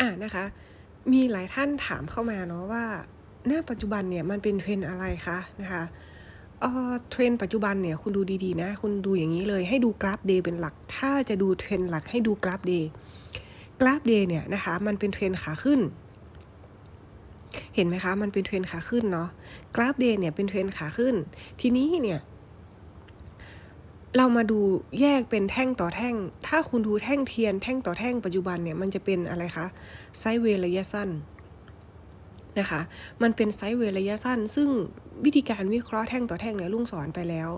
อะนะคะ มีหลายท่านถามเข้ามาเนาะว่าณปัจจุบันเนี่ยมันเป็นเทรนอะไรคะนะคะเออเทรนปัจจุบันเนี่ยคุณดูดีๆนะ คุณดูอย่างนี้เลยให้ดูกราฟเดย์เป็นหลัก ถ้าจะดูเทรนหลักให้ดูกราฟเดย์กราฟเดย์เนี่ยนะคะมันเป็นเทรนขาขึ้น เห็นไหมคะ มันเป็นเทรนขาขึ้นเนาะกราฟเดย์เนี่ยเป็นเทรนขาขึ้น ทีนี้เนี่ย เรามาดูแยกเป็นแท่งต่อแท่ง ถ้าคุณดูแท่งเทียน แท่งต่อแท่งปัจจุบันเนี่ยมันจะเป็นอะไรคะไซเวระยะสั้นนะคะ มันเป็นไซเวระยะสั้น ซึ่งวิธีการวิเคราะห์แท่งต่อแท่งเนี่ยลุงสอนไปแล้ว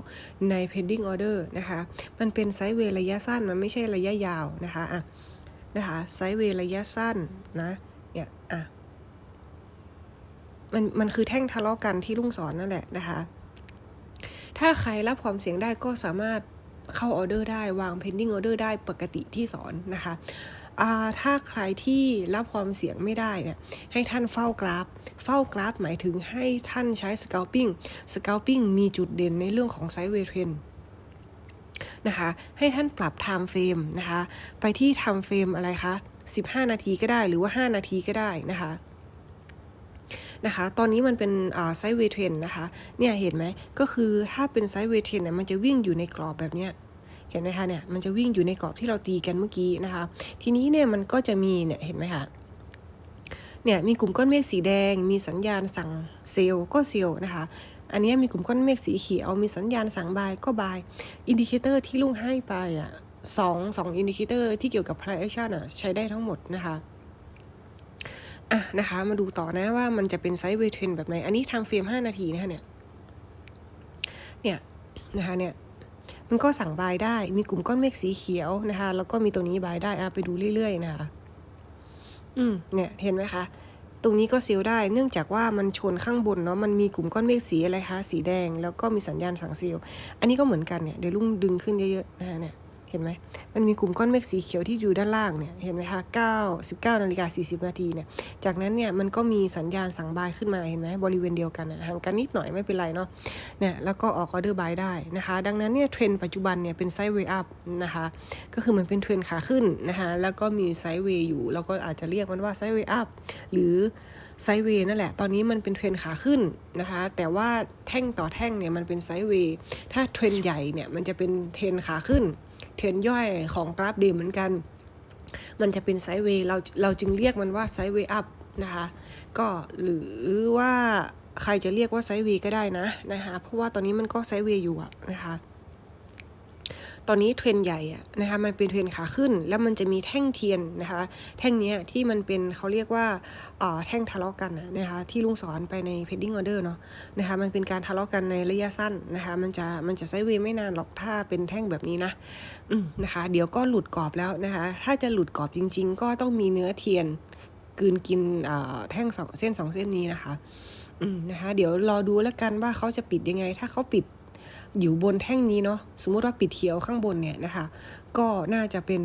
ใน pending order นะคะ มันเป็นไซเวระยะสั้น มันไม่ใช่ระยะยาวนะคะอะนะคะไซเวระยะสั้นนะเนี่ยอะมันมันคือแท่งทะเลาะกันที่ลุงสอนนั่นแหละนะคะ ถ้าใครรับความเสี่ยงได้ก็สามารถเข้าออเดอร์ได้วาง pending order ได้ปกติที่สอนนะคะถ้าใครที่รับความเสี่ยงไม่ได้เนี่ยให้ท่านเฝ้ากราฟ เฝ้ากราฟหมายถึงให้ท่านใช้ scalping scalping มีจุดเด่นในเรื่องของ sideway trend นะคะให้ท่านปรับ time frame นะคะไปที่ time frame อะไรคะ 15 นาทีก็ได้หรือว่า 5 นาทีก็ได้นะคะ นะคะ ตอนนี้มันเป็นไซด์เวย์เทรนนะคะ เนี่ยเห็นไหมก็คือถ้าเป็นไซด์เวย์เทรนเนี่ยมันจะวิ่งอยู่ในกรอบแบบเนี้ยเห็นไหมคะเนี่ยมันจะวิ่งอยู่ในกรอบที่เราตีกันเมื่อกี้นะคะ ทีนี้เนี่ยมันก็จะมีเนี่ยเห็นไหมคะเนี่ยมีกลุ่มก้อนเมฆสีแดง มีสัญญาณสั่งเซลล์ก็เซลล์นะคะ อันนี้มีกลุ่มก้อนเมฆสีเขียว มีสัญญาณสั่งบายก็บาย อินดิเคเตอร์ที่ลุงให้ไปอะสองสองอินดิเคเตอร์ที่เกี่ยวกับ price action อะใช้ได้ทั้งหมดนะคะ อะนะคะ มาดูต่อนะว่ามันจะเป็นไซด์เวย์เทรนแบบไหน อันนี้ทางเฟรม5 นาทีนะคะเนี่ย เนี่ยนะคะเนี่ย มันก็สั่งบายได้ มีกลุ่มก้อนเมฆสีเขียวนะคะ แล้วก็มีตัวนี้บายได้อะไปดูเรื่อยๆนะคะ อืม เนี่ย เห็นไหมคะ ตรงนี้ก็เซลล์ได้ เนื่องจากว่ามันชนข้างบนเนาะ มันมีกลุ่มก้อนเมฆสีอะไรคะ สีแดง แล้วก็มีสัญญาณสั่งเซลล์อันนี้ก็เหมือนกันเนี่ย เดี๋ยวลุงดึงขึ้นเยอะๆนะคะเนี่ย เห็นไหมมันมีกลุ่มก้อนเมฆสีเขียวที่อยู่ด้านล่างเนี่ยเห็นไหมคะ9 19นาฬิกา40นาทีเนี่ยจากนั้นเนี่ยมันก็มีสัญญาณสั่งบายขึ้นมาเห็นไหมบริเวณเดียวกันห่างกันนิดหน่อยไม่เป็นไรเนาะเนี่ยแล้วก็ออกออเดอร์บายได้นะคะ ดังนั้นเนี่ยเทรนด์ปัจจุบันเนี่ยเป็นไซด์เวย์อัพนะคะก็คือมันเป็นเทรนด์ขาขึ้นนะคะแล้วก็มีไซด์เวย์อยู่เราก็อาจจะเรียกมันว่าไซด์เวย์อัพหรือไซด์เวย์นั่นแหละ ตอนนี้มันเป็นเทรนขาขึ้นนะคะ แต่ว่าแท่งต่อแท่งเนี่ยมันเป็นไซด์เวย์ ถ้าเทรนใหญ่เนี่ยมันจะเป็นเทรนขาขึ้น เทรนย่อยของกราฟเดย์เหมือนกัน มันจะเป็นไซด์เวย์เราเราจึงเรียกมันว่าไซด์เวย์อัพนะคะก็หรือว่าใครจะเรียกว่าไซด์เวย์ก็ได้นะนะคะเพราะว่าตอนนี้มันก็ไซด์เวย์อยู่นะคะ ตอนนี้เทรนใหญ่อะนะคะมันเป็นเทรนขาขึ้น แล้วมันจะมีแท่งเทียนนะคะ แท่งนี้ที่มันเป็นเขาเรียกว่าออแท่งทะเลาะกันนะคะที่ลุงสอนไปใน pending order เนาะนะคะมันเป็นการทะเลาะกันในระยะสั้นนะคะมันจะมันจะไซเวย์ไม่นานหรอกถ้าเป็นแท่งแบบนี้นะนะคะเดี๋ยวก็หลุดกรอบแล้วนะคะถ้าจะหลุดกรอบจริง ๆ ก็ต้องมีเนื้อเทียนกืนกินแท่งสองเส้นสองเส้นนี้นะคะนะคะเดี๋ยวรอดูแล้วกันว่าเขาจะปิดยังไง ถ้าเขาปิด อยู่บนแท่งนี้เนาะสมมุติว่าปิดเขียวข้างบนเนี่ยนะคะ ก็น่าจะเป็น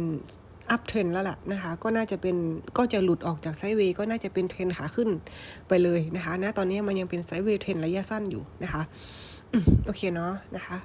อัพเทรนแล้วล่ะนะคะก็น่าจะเป็นก็จะหลุดออกจากไซด์เวย์ก็น่าจะเป็นเทรนขาขึ้นไปเลยนะคะนะตอนนี้มันยังเป็นไซด์เวย์เทรนระยะสั้นอยู่นะคะโอเคเนาะนะคะ